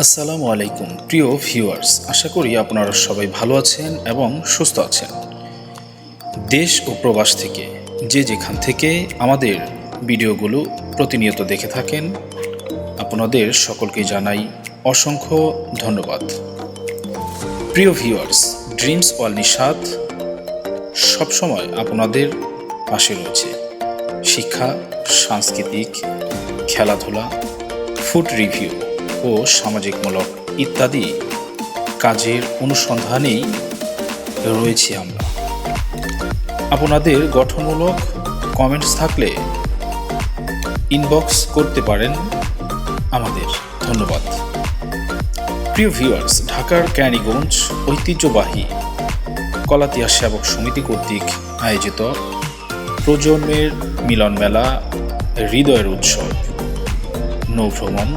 আসসালামু আলাইকুম, প্রিয় ভিউয়ার্স। আশা করি আপনারা সবাই ভালো আছেন এবং সুস্থ আছেন। দেশ ও প্রবাস থেকে যে যেখান থেকে আমাদের ভিডিওগুলো প্রতিনিয়ত দেখে থাকেন, আপনাদের সকলকে জানাই অসংখ্য ধন্যবাদ। প্রিয় ভিউয়ার্স, ড্রিমস ওয়াল নিষাদ সবসময় আপনাদের পাশে রয়েছে। শিক্ষা, সাংস্কৃতিক, খেলাধুলা, ফুড রিভিউ ও সামাজিকমূলক ইত্যাদি কাজের অনুসন্ধানেই রয়েছি আমরা। আপনাদের গঠনমূলক কমেন্টস থাকলে ইনবক্স করতে পারেন আমাদের। ধন্যবাদ। প্রিয় ভিউয়ার্স ঢাকার ক্যানিগঞ্জ ঐতিহ্যবাহী কলাতিয়া সেবক সমিতি কর্তৃক আয়োজিত প্রজন্মের মিলন মেলা হৃদয়ের উৎসব। নৌভ্রমণ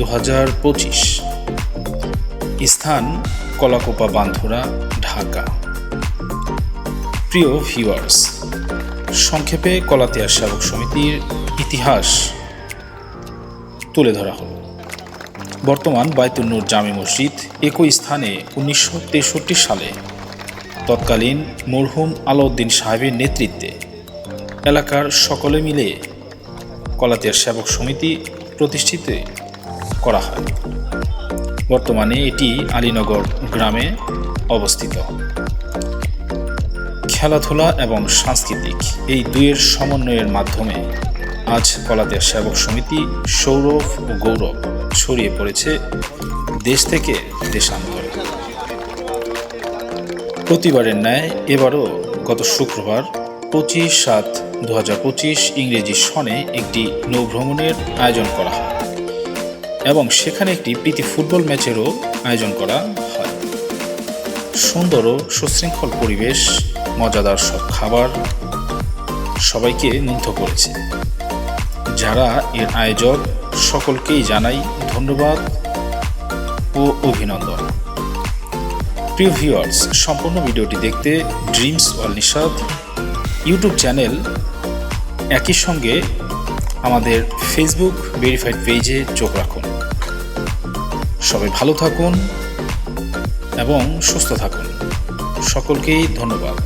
দু হাজার পঁচিশ। স্থান কলাকোপা বান্ধুরা ঢাকা। প্রিয় ভিউয়ার্স, সংক্ষেপে কলাতিয়া সেবক সমিতির ইতিহাস তুলে ধরা হলো। বর্তমান বাইতুন্নুর জামে মসজিদ একই স্থানে উনিশশো তেষট্টি সালে তৎকালীন মরহুম আলাউদ্দিন সাহেবের নেতৃত্বে এলাকার সকলে মিলে কলাতিয়ার সেবক সমিতি প্রতিষ্ঠিত করা হয়। বর্তমানে এটি আলীনগর গ্রামে অবস্থিত। খেলাধুলা এবং সাংস্কৃতিক এই দুইয়ের সমন্বয়ের মাধ্যমে আজ কলাতিয়া সেবক সমিতি সৌরভ ও গৌরব ছড়িয়ে পড়েছে দেশ থেকে দেশান্তরে। প্রতিবারের ন্যায় এবারও গত শুক্রবার পঁচিশ সাত দু ইংরেজি সনে একটি নৌভ্রমণের আয়োজন করা হয়। এবং সেখানে একটি প্রীতি ফুটবল ম্যাচেরও আয়োজন করা হয়। সুন্দর ও সুশৃঙ্খল পরিবেশ, মজাদার সব খাবার সবাইকে মুগ্ধ করেছে। যারা এর আয়োজক, সকলকেই জানাই ধন্যবাদ ও অভিনন্দন। প্রিয় ভিউয়ার্স, সম্পূর্ণ ভিডিওটি দেখতে dreams wall Nishad YouTube channel একই সঙ্গে আমাদের ফেসবুক ভেরিফাইড পেজে চোখ রাখুন। সবাই ভালো থাকুন এবং সুস্থ থাকুন। সকলকেই ধন্যবাদ।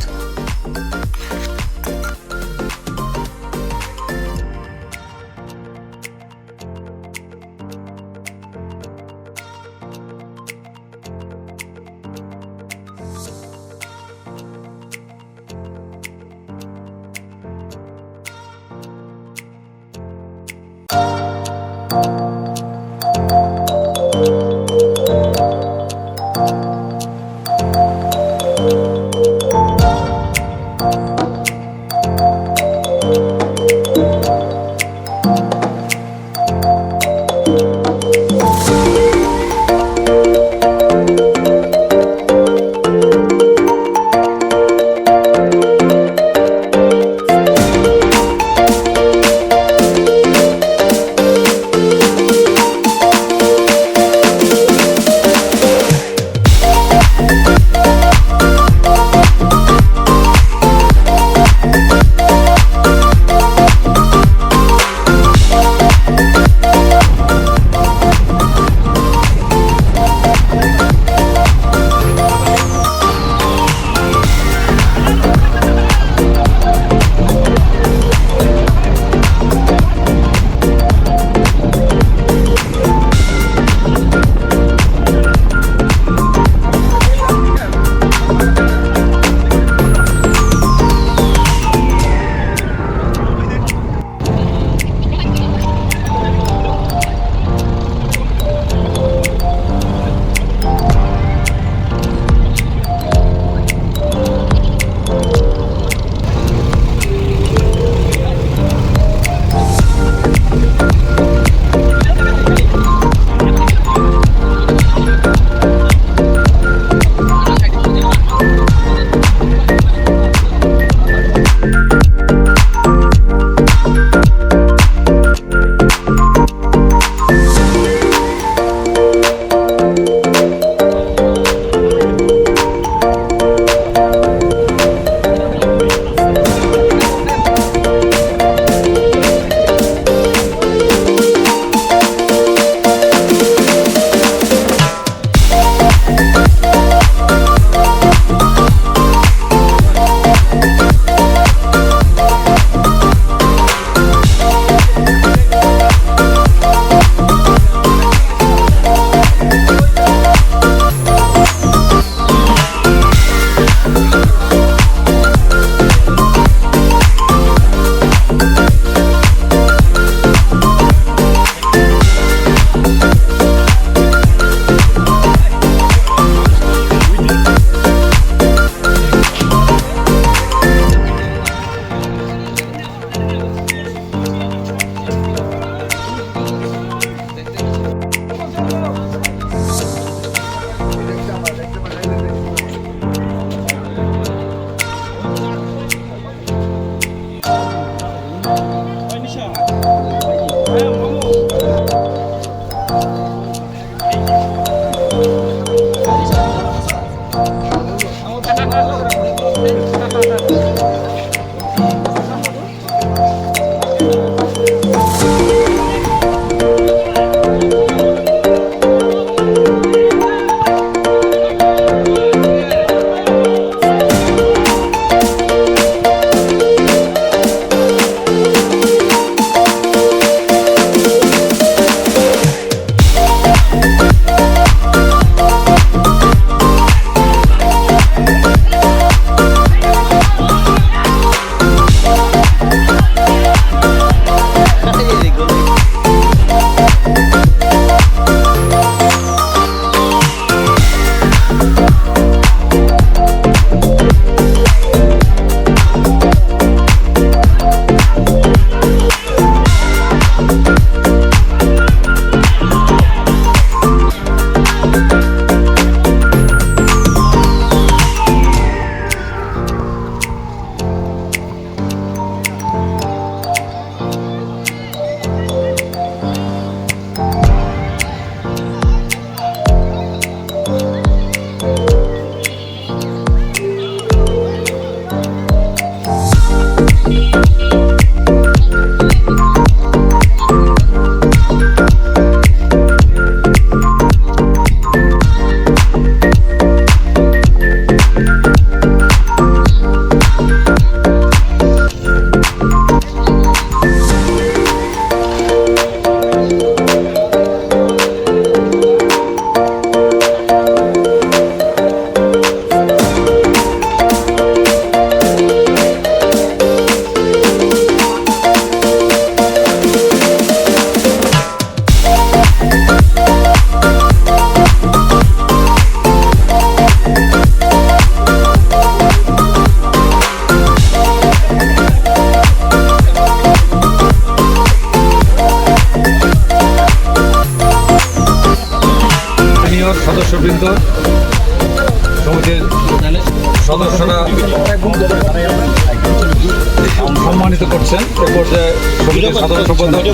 সাধারণ সম্পাদক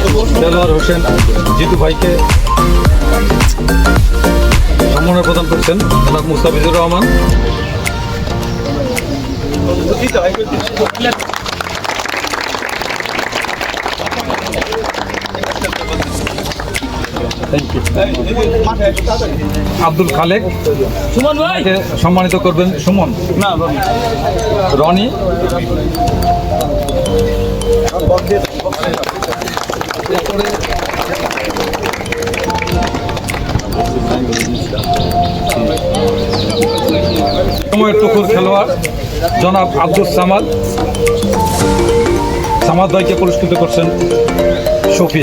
দেলোয়ার হোসেন জিতু ভাইকে সম্মাননা প্রদান করছেন জনাব মুস্তাফিজুর রহমান। আব্দুল খালেক সুমন ভাই! সম্মানিত করবেন সুমন। না রনি সময়ের টুকুর খেলোয়াড় জনাব আব্দুল সামাদ। সামাদ ভাইকে পুরস্কৃত করছেন শফি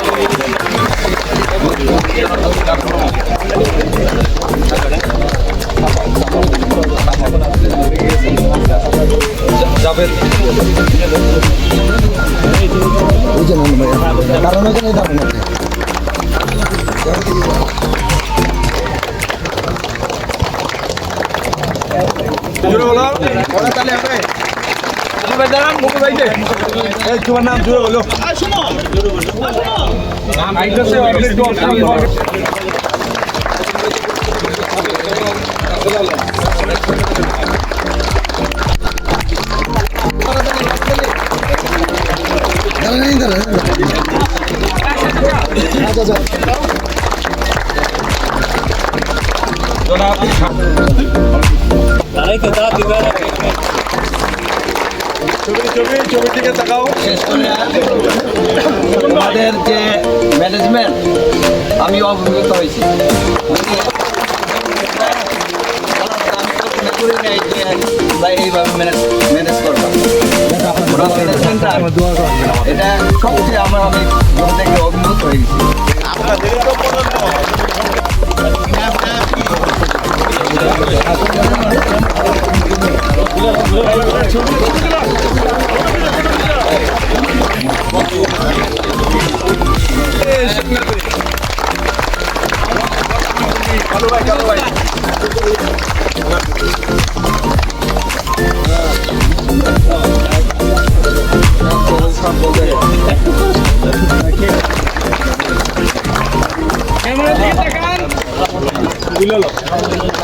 ফয়সাল। আক্তার হোসেন জাভেদ কারণ ওখানে দাম আছে তোমার নাম জুড়ে বলো। আইটাসে একটু অপশন দাঁড়ান ছবি ছবি ছবি দিকে তাকাও। আমাদের যে ম্যানেজমেন্ট আমি অবগত হয়েছি। এইভাবে ম্যানেজ ম্যানেজ করব। এটা সবচেয়ে আমার আমি গ্রহ থেকে অভিভূত হয়ে গেছি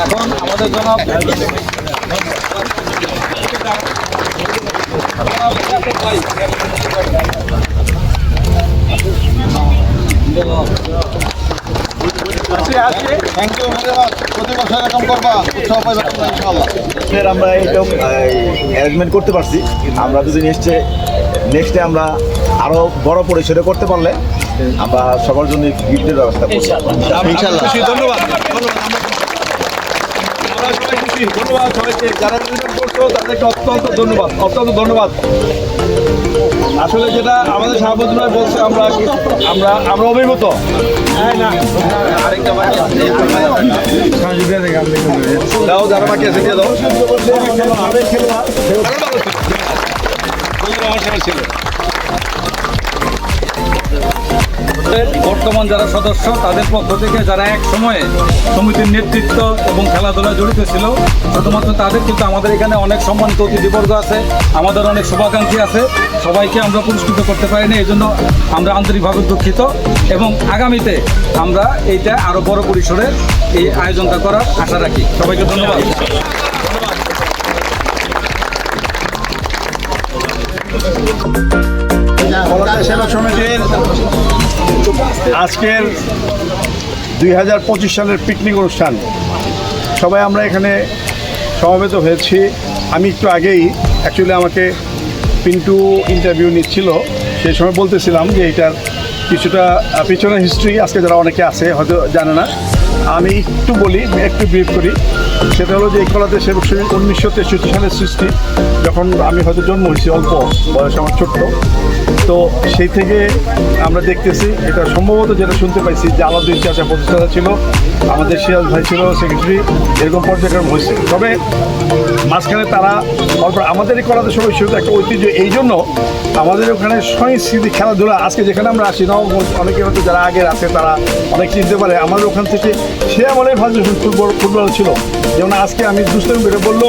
এখন আমাদের জনাব থ্যাংক ইউ প্রতি বছর এরকম করবা উৎসাহ পাইবা তোমরা ইনশাআল্লাহ এর আমরা এইরকম অ্যারেঞ্জমেন্ট করতে পারছি। আমরা যদি নেক্সটে নেক্সটে আমরা আরও বড় পরিসরে করতে পারলে আমরা সবার জন্য গিফটের ব্যবস্থা করছি ধন্যবাদ। ধন্যবাদ। সবাইকে। যারা আয়োজন করছ তাদেরকে অত্যন্ত ধন্যবাদ। অত্যন্ত ধন্যবাদ। আসলে যেটা আমাদের ভাই বলছে আমরা আমরা আমরা অভিভূত। দাও যারা বাকি আছে দিয়ে দাও। বর্তমান যারা সদস্য, তাদের পক্ষ থেকে যারা এক সময়ে সমিতির নেতৃত্ব এবং খেলাধুলা জড়িত ছিল, শুধুমাত্র তাদের কিন্তু আমাদের এখানে অনেক সম্মানিত অতিথিবর্গ আছে, আমাদের অনেক শুভাকাঙ্ক্ষী আছে, সবাইকে আমরা পুরস্কৃত করতে পারিনি, এই জন্য আমরা আন্তরিকভাবে দুঃখিত এবং আগামীতে আমরা এইটা আরও বড় পরিসরে এই আয়োজনটা করার আশা রাখি। সবাইকে ধন্যবাদ। সেবা সমিতির আজকের দুই হাজার পঁচিশ সালের পিকনিক অনুষ্ঠান। সবাই আমরা এখানে সমবেত হয়েছি। আমি একটু আগেই অ্যাকচুয়ালি আমাকে পিন্টু ইন্টারভিউ নিচ্ছিল। সেই সময় বলতেছিলাম যে এটার কিছুটা পিছনের হিস্ট্রি আজকে যারা অনেকে আছে হয়তো জানে না। আমি একটু বলি, একটু ব্রিফ করি। সেটা হলো যে এই সেবক উনিশশো তেষট্টি সালের সৃষ্টি। যখন আমি হয়তো জন্ম হয়েছি অল্প, বয়স আমার ছোট্ট, তো সেই থেকে আমরা দেখতেছি, এটা সম্ভবত যেটা শুনতে পাইছি যে আলাউদ্দিন চাচা প্রতিষ্ঠাতা ছিল, আমাদের সিরাজ ভাই ছিল, সেক্রেটারি, এরকম পর্যায়ক্রম হয়েছে। তবে মাঝখানে তারা অল্প আমাদের এই কলাতে সবাই শুধু একটা ঐতিহ্য, এই জন্য আমাদের ওখানে সংস্কৃতি খেলাধুলা, আজকে যেখানে আমরা আসি, নবগঞ্জ, অনেকে হয়তো যারা আগের আছে, তারা অনেক চিনতে পারে, আমাদের ওখান থেকে সে আমলে ফার্স্ট ফুটবল ফুটবল ছিল। যেমন আজকে আমি দুষ্টমি করে বলল,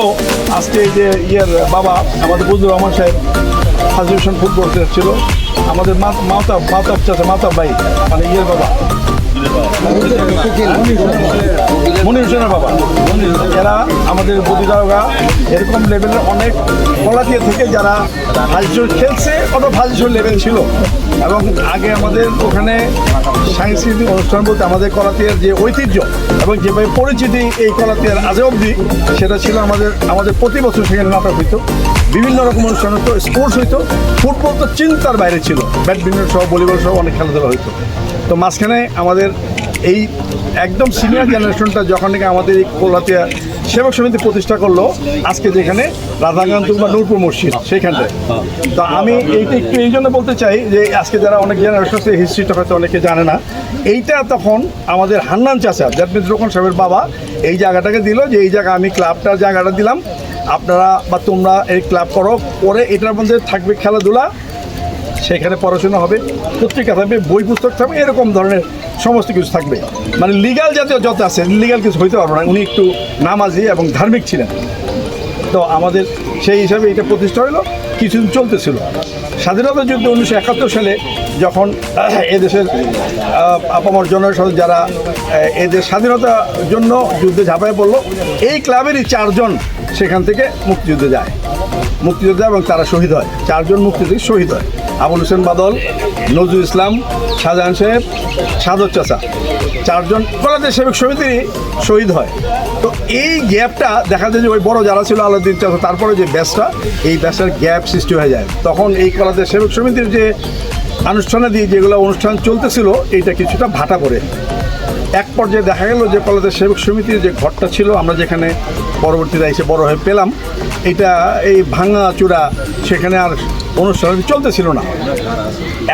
আজকে যে ইয়ের বাবা আমাদের বুজুর রহমান সাহেব ফাজিউশন ফুটবল ছিল। আমাদের মাতা মাতা চাচা, মাতা ভাই মানে ইয়ের বাবা। মনির হোসেনের বাবা। এরা আমাদের প্রতিযোগা এরকম লেভেলের অনেক কলাতিয়া থেকে যারা ফাজিশন খেলছে, অত ফাজিশন লেভেল ছিল। এবং আগে আমাদের ওখানে সাংস্কৃতিক অনুষ্ঠান বলতে আমাদের কলাতিয়ার যে ঐতিহ্য এবং যেভাবে পরিচিতি এই কলাতিয়ার আজে অবধি, সেটা ছিল আমাদের আমাদের প্রতি বছর সেখানে নাটক হইতো। বিভিন্ন রকম অনুষ্ঠান হতো স্পোর্টস হইতো, ফুটবল তো চিন্তার বাইরে ছিল। ব্যাডমিন্টন সহ, ভলিবল সহ অনেক খেলাধুলা হইতো। তো মাঝখানে আমাদের এই একদম সিনিয়র জেনারেশনটা যখন থেকে আমাদের এই কলাতিয়া সেবক সমিতি প্রতিষ্ঠা করল, আজকে যেখানে রাধাকান্ত বা নূরপুর মসজিদ সেখানটায় তো আমি এইটা একটু এই জন্য বলতে চাই যে আজকে যারা অনেক জেনারেশন আছে হিস্ট্রিটা হয়তো অনেকে জানে না। এইটা তখন আমাদের হান্নান চাচা দ্যাট মিনস রোকন সাহেবের বাবা, এই জায়গাটাকে দিল যে এই জায়গা আমি ক্লাবটার জায়গাটা দিলাম। আপনারা বা তোমরা এই ক্লাব করো, পরে এটার মধ্যে থাকবে খেলাধুলা। সেখানে পড়াশোনা হবে, পত্রিকা থাকবে, বই পুস্তক থাকবে, এরকম ধরনের সমস্ত কিছু থাকবে। মানে লিগাল জাতীয় যত আছে লিগাল কিছু হইতে পারব না, উনি একটু নামাজি এবং ধার্মিক ছিলেন। তো আমাদের সেই হিসাবে এটা প্রতিষ্ঠা হলো কিছুদিন চলতেছিল। স্বাধীনতা যুদ্ধ উনিশশো একাত্তর সালে যখন এদেশের আপামর জনসাধারণ যারা এদের স্বাধীনতার জন্য যুদ্ধে ঝাঁপায় পড়ল, এই ক্লাবেরই চারজন সেখান থেকে মুক্তিযুদ্ধে যায়। মুক্তিযোদ্ধা এবং তারা শহীদ হয়। চারজন মুক্তিযোদ্ধা শহীদ হয়। আবুল হোসেন বাদল, নজরুল ইসলাম, শাহজাহান সাহেব সাদর চাচা। চারজন বাংলাদেশ সেবক সমিতিরই শহীদ হয়। তো এই গ্যাপটা দেখা যায় যে ওই বড় যারা ছিল, আলাউদ্দিন চাচা, তারপরে যে ব্যাসটা এই ব্যাচটার গ্যাপ সৃষ্টি হয়ে যায়। তখন এই কলাদের সেবক সমিতির যে আনুষ্ঠানাদি যেগুলো অনুষ্ঠান চলতেছিল, এইটা কিছুটা ভাটা পড়ে। এক পর্যায়ে দেখা গেল যে কলেজের সেবক সমিতির যে ঘরটা ছিল, আমরা যেখানে পরবর্তীতে এসে বড় হয়ে পেলাম। এটা এই ভাঙা চূড়া সেখানে আর অনুষ্ঠান চলতেছিল না।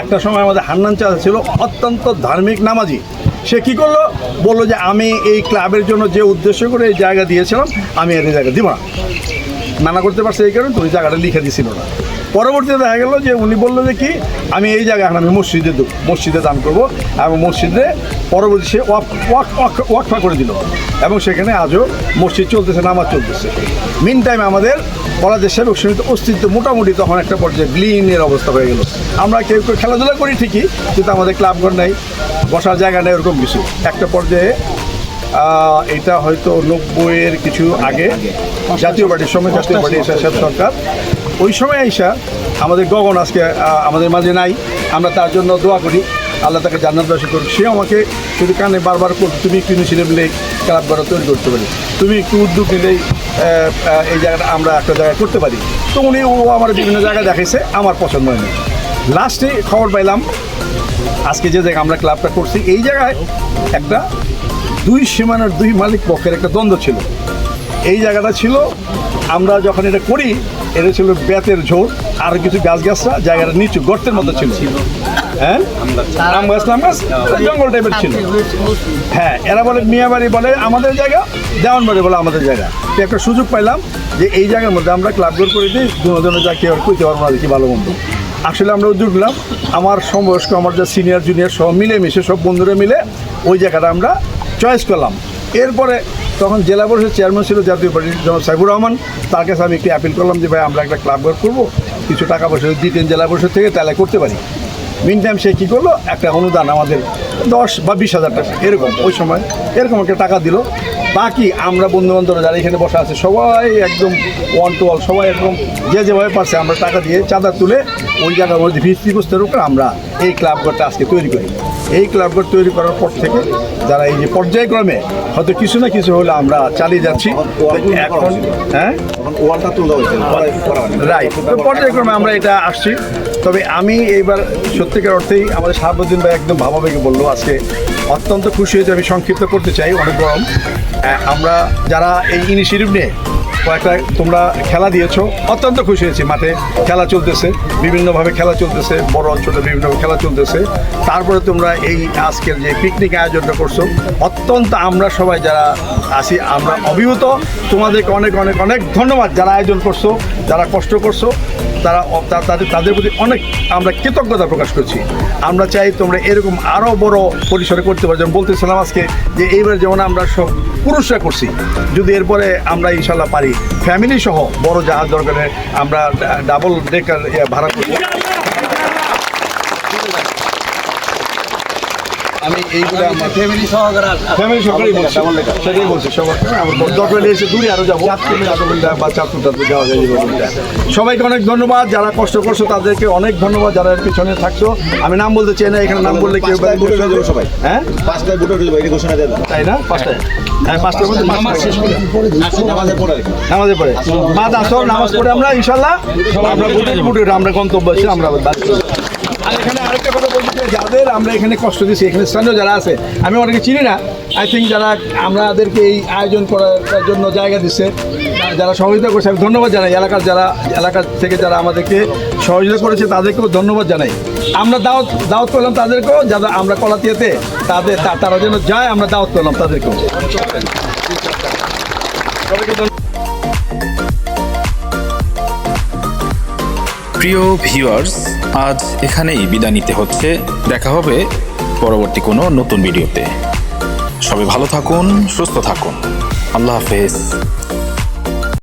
একটা সময় আমাদের হান্নান চাচা ছিল অত্যন্ত ধার্মিক নামাজি। সে কি করল? বলল যে, আমি এই ক্লাবের জন্য যে উদ্দেশ্য করে এই জায়গা দিয়েছিলাম, আমি এই জায়গা দিব না। মানা করতে পারছে এই কারণে তুমি জায়গাটা লিখে দিছিল না। পরবর্তীতে দেখা গেল যে উনি বলল যে কি আমি এই জায়গা এখন আমি মসজিদে দেবো মসজিদে দান করব এবং মসজিদে পরবর্তী সে ওয়াক ওয়াক ওয়াক- ওয়াকফা করে দিল। এবং সেখানে আজও মসজিদ চলতেছে নামাজ চলতেছে। মিন টাইম আমাদের কলেজের সেবক সমিতি অস্তিত্ব মোটামুটি তখন একটা পর্যায়ে গ্লিনের অবস্থা হয়ে গেল। আমরা কেউ কেউ খেলাধুলা করি ঠিকই কিন্তু আমাদের ক্লাবঘর নেই বসার জায়গা নেই এরকম কিছু। একটা পর্যায়ে এটা হয়তো নব্বইয়ের কিছু আগে জাতীয় পার্টির সময় জাতীয় পার্টি এসা সরকার ওই সময় আইসা আমাদের গগন আজকে আমাদের মাঝে নাই। আমরা তার জন্য দোয়া করি। আল্লাহ তাকে জান্নাত বাসী করুক। সে আমাকে শুধু কানে বারবার করতো তুমি একটু ইনিশিয়েটিভ নিলেই ক্লাব ঘর তৈরি করতে পারি। তুমি একটু উদ্যোগ নিলেই এই জায়গাটা আমরা একটা জায়গায় করতে পারি। তো উনি, ও আমার বিভিন্ন জায়গায় দেখাইছে, আমার পছন্দ হয়নি। লাস্টে খবর পাইলাম, আজকে যে জায়গায় আমরা ক্লাবটা করছি, এই জায়গায় একটা দুই সীমানার দুই মালিক পক্ষের একটা দ্বন্দ্ব ছিল। এই জায়গাটা ছিল, আমরা যখন এটা করি এটা ছিল বেতের ঝোড় আর কিছু গাছ গাছরা জায়গাটা নিচু গর্তের মতো ছিল। হ্যাঁ? আম গাছ নাম গাছ জঙ্গল টাইপের ছিল। হ্যাঁ এরা বলে মিয়াবাড়ি বলে আমাদের জায়গা দেওয়ানবাড়ি বলে আমাদের জায়গা। তো একটা সুযোগ পাইলাম যে এই জায়গার মধ্যে আমরা ক্লাব গোল করে দিই দুজনে যা কেউ কইতে পারব না দেখি ভালো মন্দ আসলে আমরা উদ্যোগ নিলাম আমার সমবয়স্ক আমার যা সিনিয়র জুনিয়র সব মিলেমিশে সব বন্ধুরা মিলে ওই জায়গাটা আমরা চয়েস করলাম। এরপরে তখন জেলা পরিষদের চেয়ারম্যান ছিল জাতীয় পার্টির যেমন সাইবুর রহমান। তার কাছে আমি একটি অ্যাপিল করলাম যে, ভাই, আমরা একটা ক্লাব ঘর করব। কিছু টাকা পয়সা দিতেন জেলা পরিষদ থেকে, তাহলে করতে পারি। মিন টাইম সে কী করল? একটা অনুদান আমাদের দশ বা বিশ হাজার টাকা, এরকম, ওই সময় এরকম একটা টাকা দিল। বাকি আমরা বন্ধু বান্ধবরা যারা এখানে বসে আছে সবাই একদম ওয়ান টু ওয়াল সবাই একদম যে যেভাবে পারছে আমরা টাকা দিয়ে চাঁদা তুলে ওই জায়গার মধ্যে ভিত্তিগ্রস্তের উপরে আমরা এই ক্লাব ঘরটা আজকে তৈরি করি। এই ক্লাব ঘর তৈরি করার পর থেকে যারা এই যে পর্যায়ক্রমে হয়তো কিছু না কিছু হলে আমরা চালিয়ে যাচ্ছি। এখন হ্যাঁ? ওয়ালটা হয়েছে রাইট তো পর্যায়ক্রমে আমরা এটা আসছি। তবে আমি এইবার সত্যিকার অর্থেই আমাদের শাহাবুদ্দিন ভাই একদম ভাবাবেগে বলল আজকে অত্যন্ত খুশি হয়েছে, আমি সংক্ষিপ্ত করতে চাই অনেক গরম আমরা যারা এই ইনিশিয়েটিভ নিয়ে কয়েকটা তোমরা খেলা দিয়েছ, অত্যন্ত খুশি হয়েছি। মাঠে খেলা চলতেছে, বিভিন্নভাবে খেলা চলতেছে, বড় অঞ্চলে বিভিন্নভাবে খেলা চলতেছে। তারপরে তোমরা এই আজকের যে পিকনিক আয়োজনটা করছ, অত্যন্ত আমরা সবাই যারা আছি, আমরা অভিভূত। তোমাদেরকে অনেক অনেক অনেক ধন্যবাদ যারা আয়োজন করছ, যারা কষ্ট করছ। তারা তাদের তাদের প্রতি অনেক আমরা কৃতজ্ঞতা প্রকাশ করছি। আমরা চাই তোমরা এরকম আরও বড় পরিসরে করতে পারো। যেমন বলতেছিলাম আজকে যে এইবার যেমন আমরা সব পুরুষরা করছি, যদি এরপরে আমরা ইনশাল্লাহ পারি। ফ্যামিলি সহ বড় জাহাজ দরকারে আমরা ডাবল ডেকার ভাড়া করব। আমি এইগুলো আমার ফ্যামিলি সহকারে ফ্যামিলি সকালেই বলছি। সেটাই বলছি সবার দরকার এসে দূরে আরও যাব। চারটে যাওয়া যায়। সবাইকে অনেক ধন্যবাদ যারা কষ্ট করছ তাদেরকে অনেক ধন্যবাদ যারা পিছনে থাকছো। আমি নাম বলতে চাই না এখানে নাম বললে কেউ সবাই। হ্যাঁ? পাঁচটায় বুটে উঠে ঘোষণা দিয়ে তাই না? পাঁচটায়? হ্যাঁ পাঁচটার মধ্যে নামাজ শেষ করে। নামাজে পড়ে নামাজে পড়ে নামাজ পড়ে আমরা ইনশাল্লাহ। আমরা বুটে বুটে আমরা গন্তব্য আছে আমরা আর এখানে যাদের আমরা এখানে কষ্ট দিচ্ছি এখানে স্থানীয় যারা আছে, আমি অনেকে চিনি না আই থিঙ্ক যারা আমাদেরকে এই আয়োজন করার জন্য জায়গা দিচ্ছে যারা সহযোগিতা করছে, আমি ধন্যবাদ জানাই। এলাকার যারা, এলাকার থেকে যারা আমাদেরকে সহযোগিতা করেছে, তাদেরকেও ধন্যবাদ জানাই। আমরা দাওয়াত দাওয়াত করলাম তাদেরকেও, যারা আমরা কলাতিয়াতে, তাদের তারা যেন যায়, আমরা দাওয়াত করলাম তাদেরকেও। প্রিয় ভিউয়ার্স আজ এখানেই বিদায় নিতে হচ্ছে। দেখা হবে পরবর্তী কোনো নতুন ভিডিওতে। সবাই ভালো থাকুন, সুস্থ থাকুন। আল্লাহ হাফেজ।